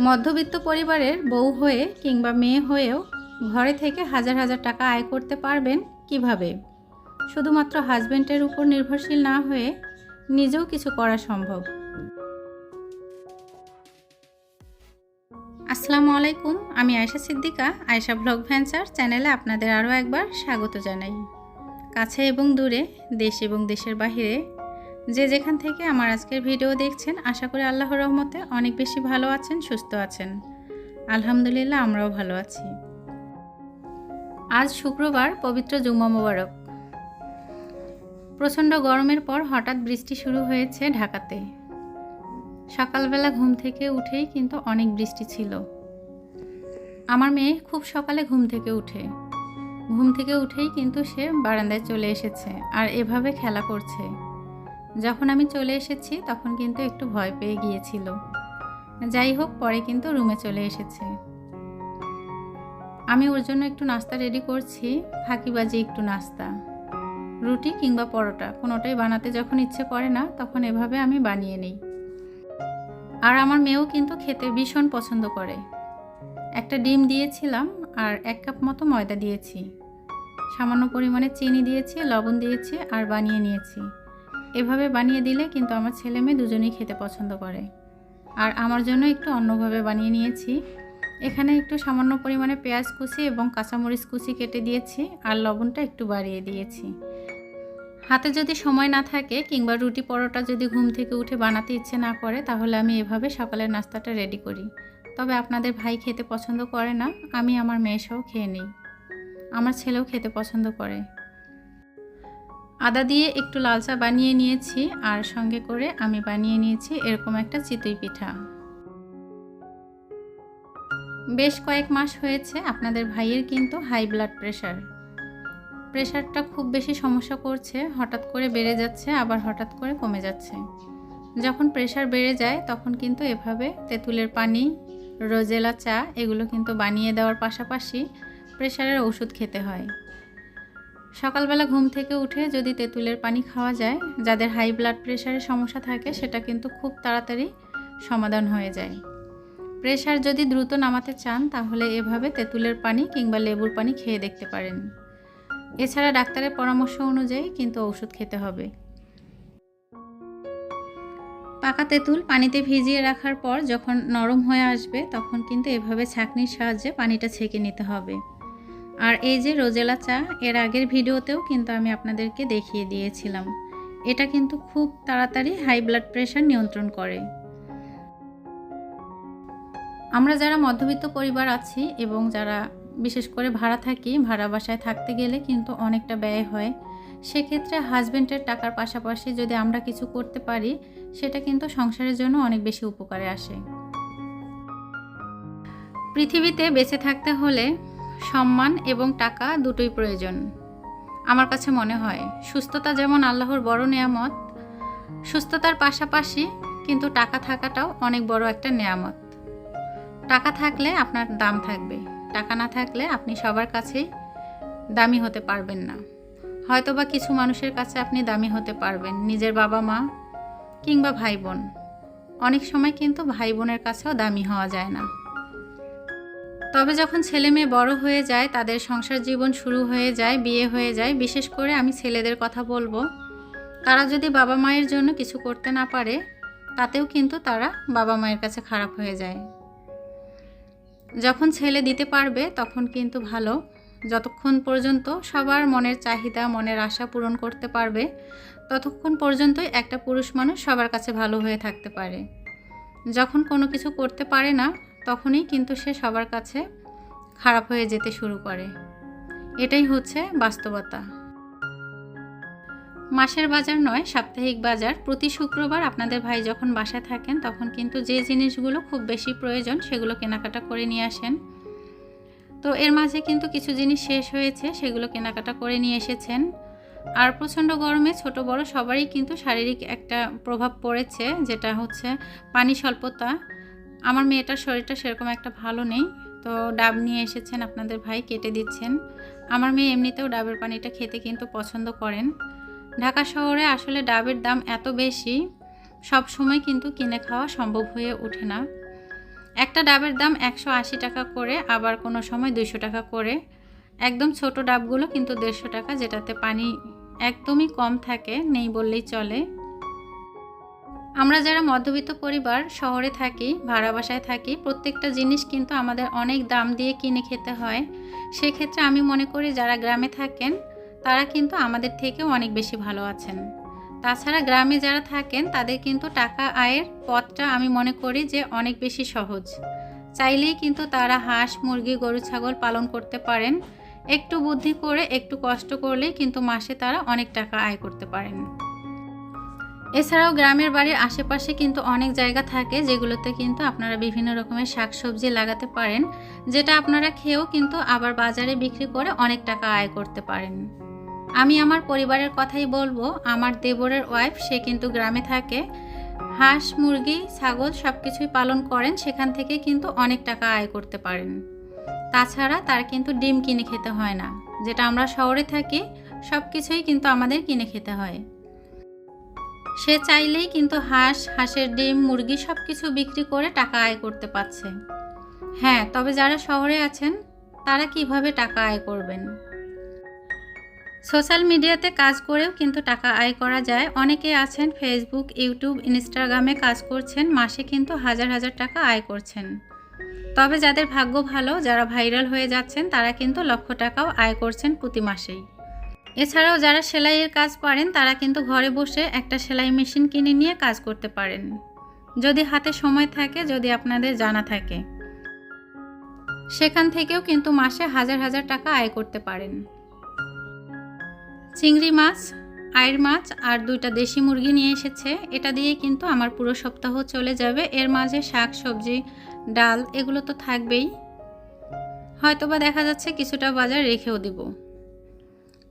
মধ্যবিত্ত পরিবারের বউ হয়ে কিংবা মেয়ে হয়েও ঘরে থেকে হাজার হাজার টাকা আয় করতে পারবেন কীভাবে? শুধুমাত্র হাজবেন্ডের উপর নির্ভরশীল না হয়ে নিজেও কিছু করা সম্ভব। আসসালামু আলাইকুম, আমি আয়েশা সিদ্দিকা, আয়েশা ব্লগ ভ্যান্সার চ্যানেলে আপনাদের আরও একবার স্বাগত জানাই। কাছে এবং দূরে, দেশ এবং দেশের বাহিরে যে যেখান থেকে আমার আজকের ভিডিও দেখছেন, আশা করি আল্লাহর রহমতে অনেক বেশি ভালো আছেন, সুস্থ আছেন। আলহামদুলিল্লাহ, আমরাও ভালো আছি। আজ শুক্রবার, পবিত্র জুম্মা মোবারক। প্রচণ্ড গরমের পর হঠাৎ বৃষ্টি শুরু হয়েছে ঢাকাতে। সকালবেলা ঘুম থেকে উঠেই কিন্তু অনেক বৃষ্টি ছিল। আমার মেয়ে খুব সকালে ঘুম থেকে উঠে। ঘুম থেকে উঠেই কিন্তু সে বারান্দায় চলে এসেছে আর এভাবে খেলা করছে। যখন আমি চলে এসেছি, তখন কিন্তু একটু ভয় পেয়ে গিয়েছিল। যাই হোক, পরে কিন্তু রুমে চলে এসেছে। আমি ওর জন্য একটু নাস্তা রেডি করছি, ফাঁকিবাজি একটু নাস্তা। রুটি কিংবা পরোটা, কোনোটাই বানাতে যখন ইচ্ছে করে না, তখন এভাবে আমি বানিয়ে নিই। আর আমার মেয়েও কিন্তু খেতে ভীষণ পছন্দ করে। একটা ডিম দিয়েছিলাম আর এক কাপ মতো ময়দা দিয়েছি। সামান্য পরিমাণে চিনি দিয়েছি, লবণ দিয়েছি আর বানিয়ে নিয়েছি। এভাবে বানিয়ে দিলে কিন্তু আমার ছেলে মেয়ে দুজনেই খেতে পছন্দ করে। আর আমার জন্য একটু অন্যভাবে বানিয়ে নিয়েছি। এখানে একটু সামান্য পরিমাণে পেঁয়াজ কুচি এবং কাঁচামরিচ কুচি কেটে দিয়েছি আর লবণটা একটু বাড়িয়ে দিয়েছি। হাতে যদি সময় না থাকে কিংবা রুটি পরোটা যদি ঘুম থেকে উঠে বানাতে ইচ্ছে না করে, তাহলে আমি এভাবে সকালের নাস্তাটা রেডি করি। তবে আপনাদের ভাই খেতে পছন্দ করে না, আমি আমার মেয়েসহ খেয়ে নিই। আমার ছেলেও খেতে পছন্দ করে। আদা দিয়ে একটু লাল চা বানিয়ে নিয়েছি, আর সঙ্গে করে আমি বানিয়ে নিয়েছি এরকম একটা চিতই পিঠা। বেশ কয়েক মাস হয়েছে আপনাদের ভাইয়ের কিন্তু হাই ব্লাড প্রেশার। প্রেশারটা খুব বেশি সমস্যা করছে, হঠাৎ করে বেড়ে যাচ্ছে, আবার হঠাৎ করে কমে যাচ্ছে। যখন প্রেশার বেড়ে যায়, তখন কিন্তু এভাবে তেঁতুলের পানি, রোজেলা চা, এগুলো কিন্তু বানিয়ে দেওয়ার পাশাপাশি প্রেশারের ওষুধ খেতে হয়। সকালবেলা ঘুম থেকে উঠে যদি তেঁতুলের পানি খাওয়া যায়, যাদের হাই ব্লাড প্রেশারের সমস্যা থাকে, সেটা কিন্তু খুব তাড়াতাড়ি সমাধান হয়ে যায়। প্রেশার যদি দ্রুত নামাতে চান, তাহলে এভাবে তেঁতুলের পানি কিংবা লেবুর পানি খেয়ে দেখতে পারেন। এছাড়া ডাক্তারের পরামর্শ অনুযায়ী কিন্তু ওষুধ খেতে হবে। পাকা তেঁতুল পানিতে ভিজিয়ে রাখার পর যখন নরম হয়ে আসবে, তখন কিন্তু এভাবে ছাঁকনির সাহায্যে পানিটা ছেঁকে নিতে হবে। আর এই যে রোজেলা চা, এর আগের ভিডিওতেও কিন্তু আমি আপনাদেরকে দেখিয়ে দিয়েছিলাম। এটা কিন্তু খুব তাড়াতাড়ি হাই ব্লাড প্রেশার নিয়ন্ত্রণ করে। আমরা যারা মধ্যবিত্ত পরিবার আছি এবং যারা বিশেষ করে ভাড়া থাকি, ভাড়া বাসায় থাকতে গেলে কিন্তু অনেকটা ব্যয় হয়, সেক্ষেত্রে হাজব্যান্ডের টাকার পাশাপাশি যদি আমরা কিছু করতে পারি, সেটা কিন্তু সংসারের জন্য অনেক বেশি উপকারে আসে। পৃথিবীতে বেঁচে থাকতে হলে সম্মান এবং টাকা দুটোই প্রয়োজন। আমার কাছে মনে হয়, সুস্থতা যেমন আল্লাহর বড় নেয়ামত, সুস্থতার পাশাপাশি কিন্তু টাকা থাকাটাও অনেক বড় একটা নেয়ামত। টাকা থাকলে আপনার দাম থাকবে, টাকা না থাকলে আপনি সবার কাছেই দামি হতে পারবেন না। হয়তোবা কিছু মানুষের কাছে আপনি দামি হতে পারবেন, নিজের বাবা মা কিংবা ভাই বোন। অনেক সময় কিন্তু ভাই বোনের কাছেও দামি হওয়া যায় না। তবে যখন ছেলে মেয়ে বড় হয়ে যায়, তাদের সংসার জীবন শুরু হয়ে যায়, বিয়ে হয়ে যায়, বিশেষ করে আমি ছেলেদের কথা বলব। তারা যদি বাবা মায়ের জন্য কিছু করতে না পারে, তাতেও কিন্তু তারা বাবা মায়ের কাছে খারাপ হয়ে যায়। যখন ছেলে দিতে পারবে, তখন কিন্তু ভালো। যতক্ষণ পর্যন্ত সবার মনের চাহিদা, মনের আশা পূরণ করতে পারবে, ততক্ষণ পর্যন্তই একটা পুরুষ মানুষ সবার কাছে ভালো হয়ে থাকতে পারে। যখন কোনো কিছু করতে পারে না তখনই কিন্তু সে সবার কাছে খারাপ হয়ে যেতে শুরু করে। এটাই হচ্ছে বাস্তবতা। মাসের বাজার নয়, সাপ্তাহিক বাজার। প্রতি শুক্রবার আপনাদের ভাই যখন বাসায় থাকেন, তখন কিন্তু যে জিনিসগুলো খুব বেশি প্রয়োজন, সেগুলো কেনাকাটা করে নিয়ে আসেন। তো এর মাঝে কিন্তু কিছু জিনিস শেষ হয়েছে, সেগুলো কেনাকাটা করে নিয়ে এসেছেন। আর প্রচণ্ড গরমে ছোট বড় সবারই কিন্তু শারীরিক একটা প্রভাব পড়েছে, যেটা হচ্ছে পানি স্বল্পতা। আমার মেয়েটার শরীরটা সেরকম একটা ভালো নেই, তো ডাব নিয়ে এসেছেন আপনাদের ভাই, কেটে দিচ্ছেন। আমার মেয়ে এমনিতেও ডাবের পানিটা খেতে কিন্তু পছন্দ করেন। ঢাকা শহরে আসলে ডাবের দাম এত বেশি, সব সময় কিন্তু কিনে খাওয়া সম্ভব হয়ে ওঠে না। একটা ডাবের দাম একশো আশি টাকা করে, আবার কোনো সময় দুইশো টাকা করে। একদম ছোট ডাবগুলো কিন্তু দেড়শো টাকা, যেটাতে পানি একদমই কম থাকে, নেই বললেই চলে। আমরা যারা মধ্যবিত্ত পরিবার, শহরে থাকি, ভাড়া বাসায় থাকি, প্রত্যেকটা জিনিস কিন্তু আমাদের অনেক দাম দিয়ে কিনে খেতে হয়। সেক্ষেত্রে আমি মনে করি যারা গ্রামে থাকেন, তারা কিন্তু আমাদের থেকেও অনেক বেশি ভালো আছেন। তাছাড়া গ্রামে যারা থাকেন, তাদের কিন্তু টাকা আয়ের পথটা আমি মনে করি যে অনেক বেশি সহজ। চাইলেই কিন্তু তারা হাঁস, মুরগি, গরু, ছাগল পালন করতে পারেন। একটু বুদ্ধি করে, একটু কষ্ট করলেই কিন্তু মাসে তারা অনেক টাকা আয় করতে পারেন। এছাড়াও গ্রামের বাড়ির আশেপাশে কিন্তু অনেক জায়গা থাকে যেগুলোতে কিন্তু আপনারা বিভিন্ন রকমের শাকসবজি লাগাতে পারেন, যেটা আপনারা খেয়েও কিন্তু আবার বাজারে বিক্রি করে অনেক টাকা আয় করতে পারেন। আমি আমার পরিবারের কথাই বলব, আমার দেবরের ওয়াইফ, সে কিন্তু গ্রামে থাকে। হাঁস, মুরগি, ছাগল সব কিছুই পালন করেন, সেখান থেকে কিন্তু অনেক টাকা আয় করতে পারেন। তাছাড়া তার কিন্তু ডিম কিনে খেতে হয় না, যেটা আমরা শহরে থাকি সব কিছুই কিন্তু আমাদের কিনে খেতে হয়। সে চাইলেই কিন্তু হাঁস, হাঁসের ডিম, মুরগি সব কিছু বিক্রি করে টাকা আয় করতে পারছে। হ্যাঁ তবে যারা শহরে আছেন, তারা কীভাবে টাকা আয় করবেন? সোশ্যাল মিডিয়াতে কাজ করেও কিন্তু টাকা আয় করা যায়। অনেকে আছেন ফেসবুক ইউটিউব ইনস্টাগ্রামে কাজ করছেন, মাসে কিন্তু হাজার হাজার টাকা আয় করছেন। তবে যাদের ভাগ্য ভালো, যারা ভাইরাল হয়ে যাচ্ছেন, তারা কিন্তু লক্ষ টাকাও আয় করছেন প্রতি মাসেই। এছাড়াও যারা সেলাইয়ের কাজ পারেন তারা কিন্তু ঘরে বসে একটা সেলাই মেশিন কিনে নিয়ে কাজ করতে পারেন। যদি হাতে সময় থাকে, যদি আপনাদের জানা থাকে। সেখান থেকেও কিন্তু মাসে হাজার হাজার টাকা আয় করতে পারেন। চিংড়ি মাছ আয়ের মাছ আর দুইটা দেশি মুরগি নিয়ে এসেছে। এটা দিয়ে কিন্তু আমার পুরো সপ্তাহ চলে যাবে। এর মাঝে শাক, সবজি, ডাল, এগুলো তো থাকবেই। হয়তোবা দেখা যাচ্ছে কিছুটা বাজার রেখেও দিব।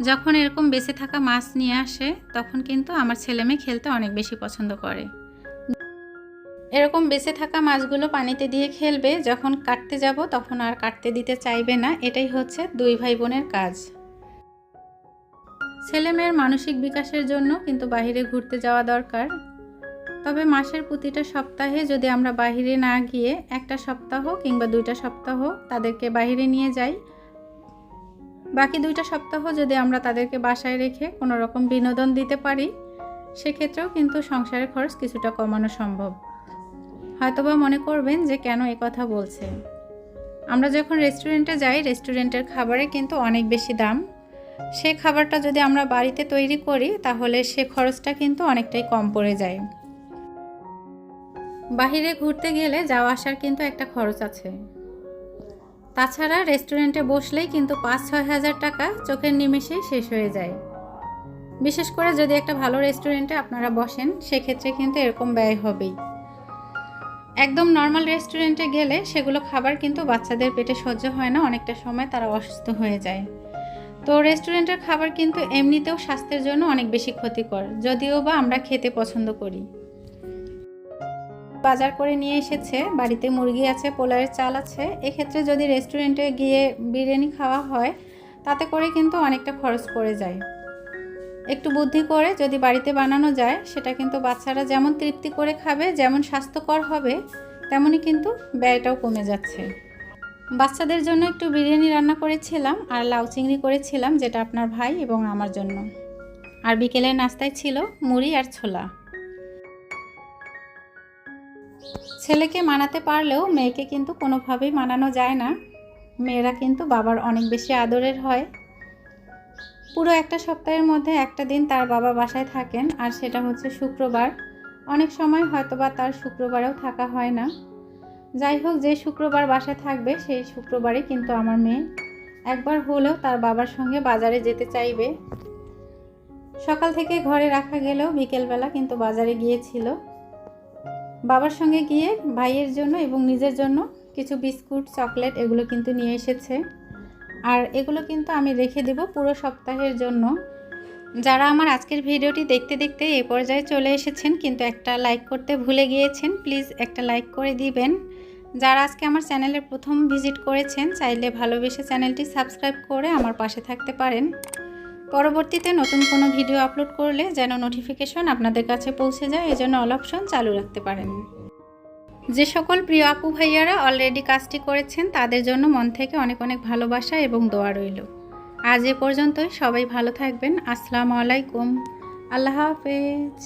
যখন এরকম বেঁচে থাকা মাছ নিয়ে আসে, তখন কিন্তু আমার ছেলে মেয়ে খেলতে অনেক বেশি পছন্দ করে। এরকম বেঁচে থাকা মাছগুলো পানিতে দিয়ে খেলবে, যখন কাটতে যাব তখন আর কাটতে দিতে চাইবে না, এটাই হচ্ছে দুই ভাই বোনের কাজ। ছেলে মেয়ের মানসিক বিকাশের জন্য কিন্তু বাইরে ঘুরতে যাওয়া দরকার। তবে মাসের প্রতিটা সপ্তাহে যদি আমরা বাইরে না গিয়ে একটা সপ্তাহ কিংবা দুইটা সপ্তাহ তাদেরকে বাইরে নিয়ে যাই বাকি দুইটা সপ্তাহ যদি আমরা তাদেরকে বাসায় রেখে কোনো রকম বিনোদন দিতে পারি, সেক্ষেত্রেও কিন্তু সংসারের খরচ কিছুটা কমানো সম্ভব। হয়তোবা মনে করবেন যে কেন এ কথা বলছে। আমরা যখন রেস্টুরেন্টে যাই, রেস্টুরেন্টের খাবারে কিন্তু অনেক বেশি দাম। সে খাবারটা যদি আমরা বাড়িতে তৈরি করি, তাহলে সে খরচটা কিন্তু অনেকটাই কম পড়ে যায়। বাহিরে ঘুরতে গেলে যাওয়া আসার কিন্তু একটা খরচ আছে। তাছাড়া রেস্টুরেন্টে বসলেই কিন্তু পাঁচ ছয় হাজার টাকা চোখের নিমেষেই শেষ হয়ে যায়। বিশেষ করে যদি একটা ভালো রেস্টুরেন্টে আপনারা বসেন, সেক্ষেত্রে কিন্তু এরকম ব্যয় হবেই। একদম নর্মাল রেস্টুরেন্টে গেলে সেগুলো খাবার কিন্তু বাচ্চাদের পেটে সহ্য হয় না, অনেকটা সময় তারা অসুস্থ হয়ে যায়। তো রেস্টুরেন্টের খাবার কিন্তু এমনিতেও স্বাস্থ্যের জন্য অনেক বেশি ক্ষতিকর, যদিও বা আমরা খেতে পছন্দ করি। বাজার করে নিয়ে এসেছে, বাড়িতে মুরগি আছে পোলারের চাল আছে, এক্ষেত্রে যদি রেস্টুরেন্টে গিয়ে বিরিয়ানি খাওয়া হয়, তাতে করে কিন্তু অনেকটা খরচ পড়ে যায়। একটু বুদ্ধি করে যদি বাড়িতে বানানো যায়, সেটা কিন্তু বাচ্চারা যেমন তৃপ্তি করে খাবে, যেমন স্বাস্থ্যকর হবে, তেমনই কিন্তু ব্যয়টাও কমে যাচ্ছে। বাচ্চাদের জন্য একটু বিরিয়ানি রান্না করেছিলাম আর লাউ চিংড়ি করেছিলাম, যেটা আপনার ভাই এবং আমার জন্য। আর বিকেলের নাস্তায় ছিল মুড়ি আর ছোলা। ছেলেকে মানাতে পারলেও মেয়েকে কিন্তু কোনোভাবেই মানানো যায় না। মেয়েরা কিন্তু বাবার অনেক বেশি আদরের হয়। পুরো একটা সপ্তাহের মধ্যে একটা দিন তার বাবা বাসায় থাকেন আর সেটা হচ্ছে শুক্রবার। অনেক সময় হয়তোবা তার শুক্রবারেও থাকা হয় না। যাই হোক, যে শুক্রবার বাসায় থাকবে, সেই শুক্রবারে কিন্তু আমার মেয়ে একবার হলেও তার বাবার সঙ্গে বাজারে যেতে চাইবে। সকাল থেকে ঘরে রাখা গেলেও বিকেলবেলা কিন্তু বাজারে গিয়েছিল। বাবার সঙ্গে গিয়ে ভাইয়ের জন্য এবং নিজের জন্য কিছু বিস্কুট, চকলেট এগুলো কিন্তু নিয়ে এসেছে। আর এগুলো কিন্তু আমি রেখে দেব পুরো সপ্তাহের জন্য। যারা আমার আজকের ভিডিওটি দেখতে দেখতে এই পর্যায়ে চলে এসেছেন কিন্তু একটা লাইক করতে ভুলে গিয়েছেন, প্লিজ একটা লাইক করে দিবেন। যারা আজকে আমার চ্যানেলের প্রথম ভিজিট করেছেন, চাইলে ভালোবেসে চ্যানেলটি সাবস্ক্রাইব করে আমার পাশে থাকতে পারেন। পরবর্তীতে নতুন কোনো ভিডিও আপলোড করলে যেন নোটিফিকেশন আপনাদের কাছে পৌঁছে যায়, এজন্য অল অপশন চালু রাখতে পারেন। যে সকল প্রিয় আপু ভাইয়ারা অলরেডি কাজটি করেছেন, তাদের জন্য মন থেকে অনেক অনেক ভালোবাসা এবং দোয়া রইল। আজ এ পর্যন্তই, সবাই ভালো থাকবেন, আসসালামু আলাইকুম। আল্লাহ হাফেজ।